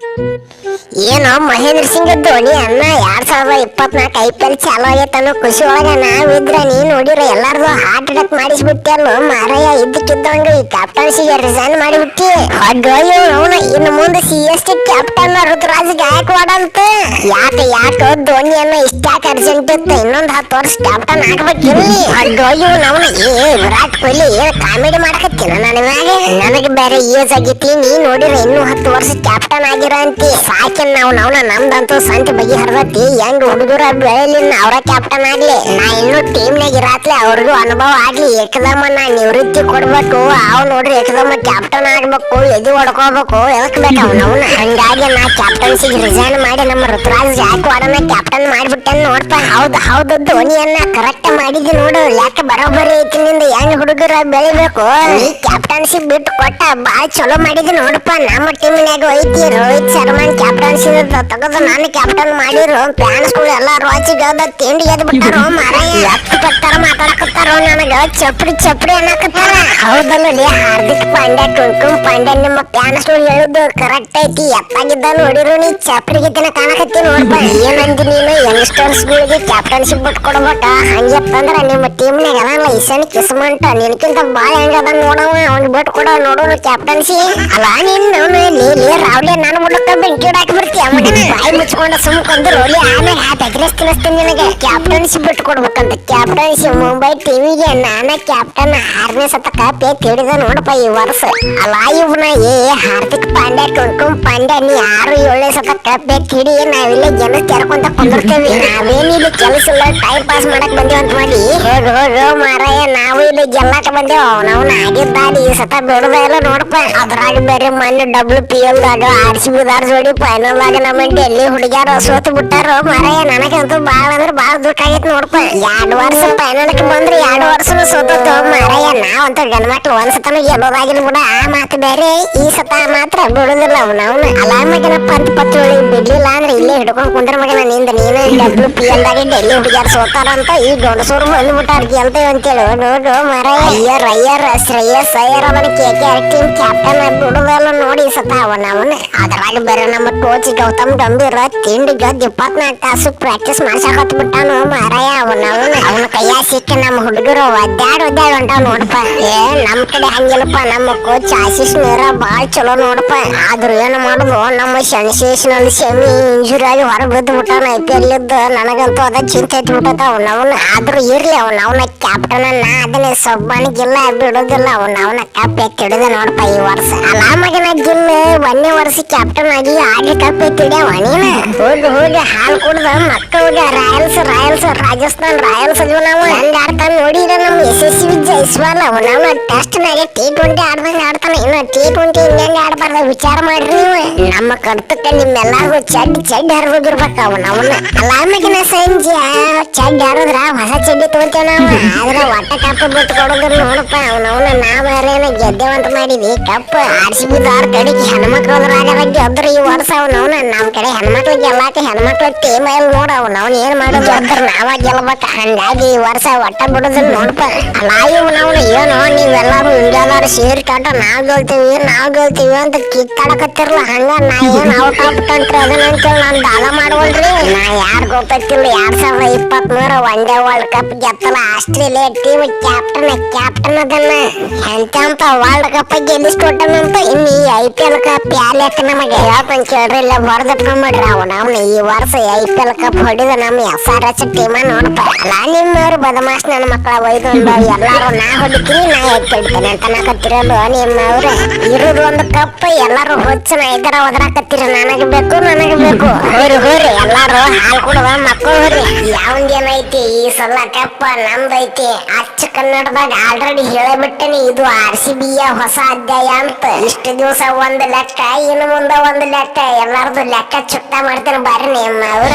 Música ಏನೋ ಮಹೇಂದ್ರ ಸಿಂಗ್ ಧೋನಿ ಅನ್ನ ಎರಡ್ ಸಾವಿರದ ಇಪ್ಪತ್ನಾಲ್ಕು ಐ ಪಿ ಎಲ್ ಚಾಲು ಆಗೈತೆ ಅನ್ನೋ ಖುಷಿ ಒಳಗ ನಾವಿದ್ರ ನೀ ನೋಡಿರ ಎಲ್ಲಾರ್ದು ಹಾರ್ಟ್ ಅಟ್ಯಾಕ್ ಮಾಡಿಸ್ಬಿಟ್ಟೆಲ್ಲೋ ಮಾರಾಯ ಇದ್ದಕ್ಕಿದ್ದಂಗ ಈ ಕ್ಯಾಪ್ಟನ್ಸಿಗೆ ರಿಸೈನ್ ಮಾಡಿಬಿಟ್ಟಿ. ಅಯ್ಯೋ, ಅವನ ಇನ್ನು ಮುಂದೆ C S T captain Ruturaj Gaikwad ಅಂತ ಯಾಕೆ ಯಾಕೆ ಧೋನಿ ಅನ್ನ ಇಷ್ಟಾಕ ಅರ್ಜೆಂಟ್ ಇತ್ತು? ಇನ್ನೊಂದ್ ಹತ್ತು ವರ್ಷ ಕ್ಯಾಪ್ಟನ್ ಆಗ್ಬೇಕಿರ್ಲಿ ಅಯ್ಯೋ ನವನ ಏ, ವಿರಾಟ್ ಕೊಹ್ಲಿ ಏನ್ ಕಾಮಿಡಿ ಮಾಡ್ಕತ್ತಿನ ನನ್ನ ಮ್ಯಾಗೆ? ನನಗೆ ಬೇರೆ ಏಜ್ ಆಗೈತಿ ನೀ ನೋಡಿರ ಇನ್ನೂ ಹತ್ತು ವರ್ಷ ಕ್ಯಾಪ್ಟನ್ ಆಗಿರ ಅಂತಿ. ಸಾಕಿನ್ ನಾವು ನಾವ್ನ ನಮ್ದಂತೂ ಸಂತಿ ಬಗೆ ಹೆಂಗ್ ಹುಡುಗರ ಬೆಳೆಲಿ ಅವ್ರ ಕ್ಯಾಪ್ಟನ್ ಆಗ್ಲಿ, ನಾ ಇನ್ನು ಟೀಮ್ ನಾಗ ಇರಾತ್ಲೆ, ಅವ್ರಿಗೂ ಅನುಭವ ಆಗ್ಲಿ, ಏಕದಮ್ಮ ನಾ ನಿವೃತ್ತಿ ಕೊಡ್ಬೇಕು ಅವ್ ನೋಡ್ರಿ ಏಕದಮ್ಮ ಕ್ಯಾಪ್ಟನ್ ಆಗ್ಬೇಕು, ಎದಿ ಹೊಡ್ಕೋಬೇಕು, ಎದಕ್ ಬೇಕು ಅವ್ನವ್ನ ಹಂಗಾಗಿ ನಾ ಕ್ಯಾಪ್ಟನ್ಸಿಗೆ ರಿಸೈನ್ ಮಾಡಿ ನಮ್ಮ ಋತುರಾಜ್ ಜಾಯಕ್ವಾಡನ ಕ್ಯಾಪ್ಟನ್ ಮಾಡ್ಬಿಟ್ಟೆನ್ ನೋಡ್ಪ. ಹೌದ್ ಹೌದು ಧೋನಿಯನ್ನ ಕರೆಕ್ಟ್ ಮಾಡಿದ್ದಿ ನೋಡು. ಯಾಕೆ ಬರೋಬ್ಬರಿ ಐತಿ ನಿಂದ? ಹೆಂಗ್ ಹುಡುಗರ ಬೆಳಿಬೇಕು? ಈ ಕ್ಯಾಪ್ಟನ್ಸಿ ಬಿಟ್ಟು ಕೊಟ್ಟ ಬಾಳ್ ಚಲೋ ಮಾಡಿದ್ದಿ ನೋಡಪ್ಪ ನಮ್ಮ ಟೀಮಿನಾಗ ಐತಿ ರೋಹಿತ್ ಶರ್ಮನ್ ಕ್ಯಾಪ್ಟನ್ಸಿ ತಗದು ನಾನು ಕ್ಯಾಪ್ಟನ್ ಮಾಡಿರು. ಫ್ಯಾನ್ಸ್ಗಳು ಎಲ್ಲ ರೋಚಿಗೆ ಅದ ತಿಂಡಿ ಎದ್ ಬಿಟ್ಟಾರೋ, ಮಾರಾಯ. ಎತ್ತು ಪತ್ತಾರ ಮಾತಾಡಕತ್ತಾರೋ ನನಗ ಚಪ್ರಿ ಚಪ್ರಿ ಅನ್ನಕತ್ತಾರ. ಹೌದಲ್ಲ ಹಾರ್ದಿಕ್ ಪಾಂಡ್ಯ, ಕುಂಕುಮ್ ಪಾಂಡ್ಯ, ನಿಮ್ಮ ಫ್ಯಾನ್ಸ್ಗಳು ಹೇಳುದು ಕರೆಕ್ಟ್ ಐತಿ. ಎತ್ತಾಗಿದ್ದ ನೋಡಿರು ನೀ ಚಪ್ರಿಗೆ ದಿನ ಕಾಣಕತ್ತಿ ನೋಡ್ಪ ಏನಂದಿ ನೀನು ಯಂಗ್ಸ್ಟರ್ಸ್ ಗಳಿಗೆ ಕ್ಯಾಪ್ಟನ್ಶಿಪ್ ಬಿಟ್ಟು ಕೊಡ್ಬೇಕ. ಹಂಗತ್ತಂದ್ರ ನಿಮ್ಮ ಟೀಮ್ನಾಗ ಅದಲ್ಲ ಇಸನ್ ಕಿಸ್ಮಂಟ. ನಿನ್ಕಿಂತ ಬಾಳ ಹೆಂಗದ ನೋಡವ ಅವ್ನ್ ಬಿಟ್ಟು ಕೊಡೋ ಕ್ಯಾಪ್ಟನ್ಸಿ ಅಲ್ಲ ನೀನು ಲೇ ರಾವ್ಲೆ, ನಾನು ಮುಡಕ ಬೆಂಕಿ ಹಾಕಿ ಬಿಡ್ತೀಯ ಮಗನ ಬಾಯಿ ಮುಚ್ಕೊಂಡ ಸುಮ್ ಕೊಂದ್ರು ರೋಲಿ. ಆಮೇಲೆ ಹಾತ್ ಅಗ್ರೆಸ್ ತಿನ್ನಿಸ್ತೀನಿ ನಿನಗೆ. ಕ್ಯಾಪ್ಟನ್ಸಿ ಬಿಟ್ಟು ಕೊಡ್ಬೇಕಂತ ಕ್ಯಾಪ್ಟನ್ಸಿ ಮುಂಬೈ ಟಿವಿಗೆ ನಾನ ಕ್ಯಾಪ್ಟನ್ ಆರನೇ ಸತಕ ಪೇ ತಿಳಿದ ನೋಡಪ್ಪ ಈ ವರ್ಷ. ಅಲ್ಲ ಇವನ ಏ ಹಾರ್ದಿಕ್ ಪಾಂಡ್ಯ ಕುಂಕುಮ್ ಪಾಂಡ್ಯ ನೀ ಆರು ಏಳನೇ ಸತಕ ಪೇ ತಿಡಿ ನಾವಿಲ್ಲ ಜನ ತೆರ್ಕೊಂತ ಕುಂದಿರ್ತೇವಿ. ನಾವೇನ್ ಇಲ್ಲಿ ಕೆಲಸ ಇಲ್ಲ ಟೈಮ್ ಪಾಸ್ ಮಾಡಕ್ ಬಂದೇವ್ ಅಂತ ಮಾಡಿ. ರೋ ಹೋಗು ಮಾರಾಯ ನಾವು ಇಲ್ಲಿ ಗೆಲ್ಲಾಕ ಬಂದೇವ. ಅವನವನ ಆಗಿದ್ದಾಡಿ ಈ ಸತ ಬಿಡದ ಎಲ್ಲ ನೋಡಪ್ಪ. ಅದ್ರಾಗ ಬೇರೆ ಮೊನ್ನೆ ಡಬ್ಲ್ಯೂ ಪಿ ಎಲ್ ದಾಗ ಆರ್ ಸಿ ಬಿ ದಾರ್ ಜೋಡಿ ಫೈನಲ್ ಆಗ ನಮ್ಮ ಡೆಲ್ಲಿ ಹುಡುಗ್ಯಾರ ಸೋತ್ ಬಿಟ್ಟಾರ. ಮಾರಾಯ, ನನಗಂತೂ ಬಾಳ ಅಂದ್ರೆ ಬಾಳ ದುಃಖ ಆಗೈತಿ ನೋಡ್ಪ. ಎರಡು ವರ್ಷ ಫೈನಲ್ಕ್ ಬಂದ್ರೆ ಎರಡು ವರ್ಷನು ಸೋತತ್ತು ಮಾರಾಯ, ನಾವಂತೂ ಗಂಡ್ಮಕ್ಳು ಒಂದ್ ಸತನ ಗೆಲ್ಲೋದಾಗಿಲ್ಲ ಬಿಡ. ಆ ಮಾತು ಬೇರೆ, ಈ ಸತ ಮಾತ್ರ ಬಿಡುದಿಲ್ಲ ಅವ್ನ ಅವ್ನ. ಅಲ್ಲ ಮಗನ ಪಂತ್ ಪತ್ರೋಳಿ ಬಿಡ್ಲಿಲ್ಲ ಅಂದ್ರೆ ಇಲ್ಲೇ ಹಿಡ್ಕೊಂಡ್ ಕುಂದ್ರ ಮಗನ ನಿಂದ ನೀನು ಡಬ್ಲ್ಯೂ ಪಿ ಡೆಲ್ಲಿ ಹುಡುಗ್ಯಾರ ಸೋತಾರಂತ ಈ ಗಂಡಸೂರು ಬಂದ್ಬಿಟ್ಟಾರ ಗೆಲ್ತೇವೆ ಅಂತೇಳಿ ನೋಡು ಮಾರಾಯ. ಅಯ್ಯರ್ ಅಯ್ಯರ್, ಶ್ರೇಯಸ್ ಅಯ್ಯರ್, ಅವನ ಕೆ ಕೆ ಟೀಮ್ ಕ್ಯಾಪ್ಟನ್ ಬಿಡುದಲ್ಲ ನೋಡಿ ಸತ ಅವನ ಅವನ. ಅದ್ರಾಗ ಬೇರೆ ನಮ್ಮ ಕೋಚ್ ಗೌತಮ್ ಗಂಭೀರ ತಿಂಡಿ ಗದ್ದು ಇಪ್ಪತ್ನಾಲ್ಕು ತಾಸು ಪ್ರಾಕ್ಟೀಸ್ ಮಾಡ್ಸಕತ್ ಬಿಟ್ಟಾನು ಮಾರಾಯ. ಅವನ ಅವನ ಕೈಯ ಸಿಕ್ಕ ನಮ್ಮ ಹುಡುಗರು ಒದ್ದಾಡ್ ಒದ್ದಾಡ್ ಹೊಂಟಾವ್ ನೋಡಪ್ಪ. ಏ ನಮ್ ಕಡೆ ಹಂಗಿಲ್ಲಪ್ಪ. ನಮ್ಮ ಕೋಚ್ ಆಶೀಶ್ ನೀರ ಭಾಳ ಚಲೋ ನೋಡಪ್ಪ. ಆದ್ರೂ ಏನು ಮಾಡುದು ನಮ್ಮ ಸೆನ್ಸೇಷನಲ್ ಸೆಮಿ ಇಂಜುರಿ ಆಗಿ ಹೊರ ಬಿದ್ದು ಬಿಟ್ಟಾನ ಐ ಪಿ ಎಲ್ ನನಗಂತೂ ಅದ ಚಿಂತೆ ಐತಿ ಬಿಟ್ಟದ ಅವನ ಅವನ ಆದ್ರೂ ಇರ್ಲಿ ಅವನ ಅವನ ಕ್ಯಾಪ್ಟನ್ ನಾ ಅದನ್ನೇ ಸೊಬ್ಬನಿಗಿಲ್ಲ, ಬಿಡುದಿಲ್ಲ. ಅವನ ಅವನ ಕಪ್ ಎತ್ತಿಡಿದ ನೋಡಪ್ಪ ಈ ವರ್ಷ. ಅಲ್ಲ ಮಗನ ಗಿಲ್ ಒಂದೇ ವರ್ಷ ಕ್ಯಾಪ್ಟನ್ ಆಗಿ ಆಗಿ ಕಪ್ ಎತ್ತಿಡ್ಯಾವ ನೀನ. ಹೋಗಿ ಹೋಗಿ ಹಾಲು ಕುಡ್ದ ಹೋಗಿ ರಾಯಲ್ಸ್ ರಾಯಲ್ಸ್, ರಾಜಸ್ಥಾನ್ ರಾಯಲ್ಸ್ ಅದು ನಾವು. ಆಡ್ತಾನ ನೋಡಿರ ನಮ್ಮ ಸಿ ಜೈಸ್ವಾಲ್ ಅವ ನಮ್ಮ ಟೆಸ್ಟ್ ನಾಗೆ ಟಿ ಟ್ವೆಂಟಿ ಆಡ್ದಂಗ ಆಡ್ತಾನ. ಇನ್ನು ಟಿ ಟ್ವೆಂಟಿ ಹಿಂಗ ಆಡ್ಬಾರ್ದ ವಿಚಾರ ಮಾಡ್ರಿ ನೀವು. ನಮ್ಮ ಕಡ್ತಕ್ಕೆ ನಿಮ್ಮೆಲ್ಲರಿಗೂ ಚಡ್ ಚಡ್ ಹರಿದಿರ್ಬೇಕು ಅವನ ಅವನ. ಅಲಾಮಗಿನ ಮಗಿನ ಸಂಜೆ, ಚಡ್ ಹರಿದ್ರ ಹೊಸ ಚಡ್ಡಿ ತಗೋತೇವ ನಾವು. ಆದ್ರೆ ಒಟ್ಟ ಕಪ್ಪ ಬಿಟ್ಟು ಕೊಡೋದ್ರ ನೋಡಪ್ಪ ಅವನ ನಾ ನಾವೇನ ಗೆದ್ದೇವಂತ ಮಾಡಿದ್ವಿ. ಕಪ್ಪ ಆರ್ ಸಿ ಬಿ ದಾರ್ ಕಡೆಗೆ ಹೆಣ್ಮಕ್ಳು ಅದ್ರಾಗ ಗೆದ್ರ ಈ ವರ್ಷ ಅವನ ನಮ್ಮ ನಮ್ ಕಡೆ ಹೆಣ್ಮಕ್ಳು ಗೆಲ್ಲಾಕ ಹೆಣ್ಮಕ್ಳು ಟೀಮ್ ಎಲ್ ನೋಡ ಅವನ. ಅವ್ನ ಏನ್ ಮಾಡೋದು ಅಂದ್ರೆ ನಾವ ಗೆಲ್ಬೇಕ. ಹಂಗಾಗಿ ಈ ವರ್ಷ ಒಟ್ಟ ಬಿಡೋದಿಲ್ಲ ನೋಡ್ಪ. ಇವ್ ನಾವು ಏನೋ, ನೀವೆಲ್ಲಾರು ಇಂಡಿಯಾದವ್ರು ಸೇರಿ ಕಾಟ ನಾವ್ ಗೆಲ್ತೀವಿ ನಾವ್ ಗೆಲ್ತೀವಿ ಅಂತ ಕಿತ್ತಾಡಕತ್ತಿರಲ್ಲ ಹಂಗ ನಾ ಏನ್ ಔಟ್ ಆಫ್ ಕಂಟ್ರಿ ಅದನ್ನ ಅಂತೇಳಿ ನಾನ್ ದಾಳ ಮಾಡ್ವಲ್ರಿ. ನಾ ಯಾರ್ ಗೊತ್ತಿಲ್ಲ, ಎರಡ್ ಸಾವಿರದ ಇಪ್ಪತ್ತ್ ಮೂರ ಒನ್ ವರ್ಲ್ಡ್ ಕಪ್ ಗೆತ್ತಲ ಆಸ್ಟ್ರೇಲಿಯಾ ಟೀಮ್ ಕ್ಯಾಪ್ಟನ್ ಕ್ಯಾಪ್ಟನ್ ಅದನ್ನ. ಎಂತ ವರ್ಲ್ಡ್ ಕಪ್ ಗೆಲ್ಲಿಸ್ಕೊಟ್ಟನಂತ ಇನ್ ಈ ಐ ಪಿ ಎಲ್ ಕಪ್ ಯಾರ್ಯಾಕ ನಮಗೆ ಹೇಳ್ಕೊಂಡ್ ಕೇಳ್ರಿ, ಇಲ್ಲ ಬರ್ದಪ್ಪ ಮಾಡ್ರಿ ಅವ್ ಅವನ ಈ ವರ್ಷ ಐ ಪಿ ಎಲ್ ಕಪ್ ಹೊಡಿದ ನಮ್ ಎಸ್ ಆರ್ ಎಸ್ ಟೀಮ ನೋಡಪ್ಪ ಅಲ್ಲ ನಿಮ್ಮವ್ರು ಬದಮಾಸ್ ನನ್ನ ಮಕ್ಕಳ ಒಯ್ದು ಎಲ್ಲಾರು ನಾ ಹೊಡಿತೀನಿ, ನಾ ಎತ್ತಿಡ್ತೇನೆ ಅಂತ ನಾಕತ್ತಿರಲು ನಿಮ್ಮ ಅವ್ರೆ? ಇರೋದು ಒಂದು ಕಪ್ ಎಲ್ಲಾರು ಹೊಚ್ಚ ನಾ ಇದರ ಒದರಾಕತ್ತೀರಿ, ನನಗೆ ಬೇಕು ನನಗೆ ಬೇಕು. ಹೋರಿ ಹೋರಿ, ಎಲ್ಲಾರು ಹಾಲು ಕೊಡುವ ಮಕ್ಕಳು ಹೋರಿ. ಯಾವಂದೇನೈತಿ ಈ ಸಲ ಕಪ್ಪ ನಮ್ದೈತಿ. ಅಚ್ಚ ಕನ್ನಡದಾಗ ಆಲ್ರೆಡಿ ಹೇಳಿಬಿಟ್ಟೇನಿ ಇದು ಆರ್ ಸಿ ಬಿ ಯ ಹೊಸ ಅಧ್ಯಾಯ ಅಂತ. ಇಷ್ಟು ದಿವಸ ಒಂದು ಲೆಕ್ಕ, ಇನ್ನು ಮುಂದೆ ಒಂದು ಲೆಕ್ಕ. ಎಲ್ಲಾರ್ದು ಲೆಕ್ಕ ಚುಟ್ಟ ಮಾಡ್ತೇನೆ, ಬರ್ರಿ ನಿಮ್ಮ ಅವ್ರು.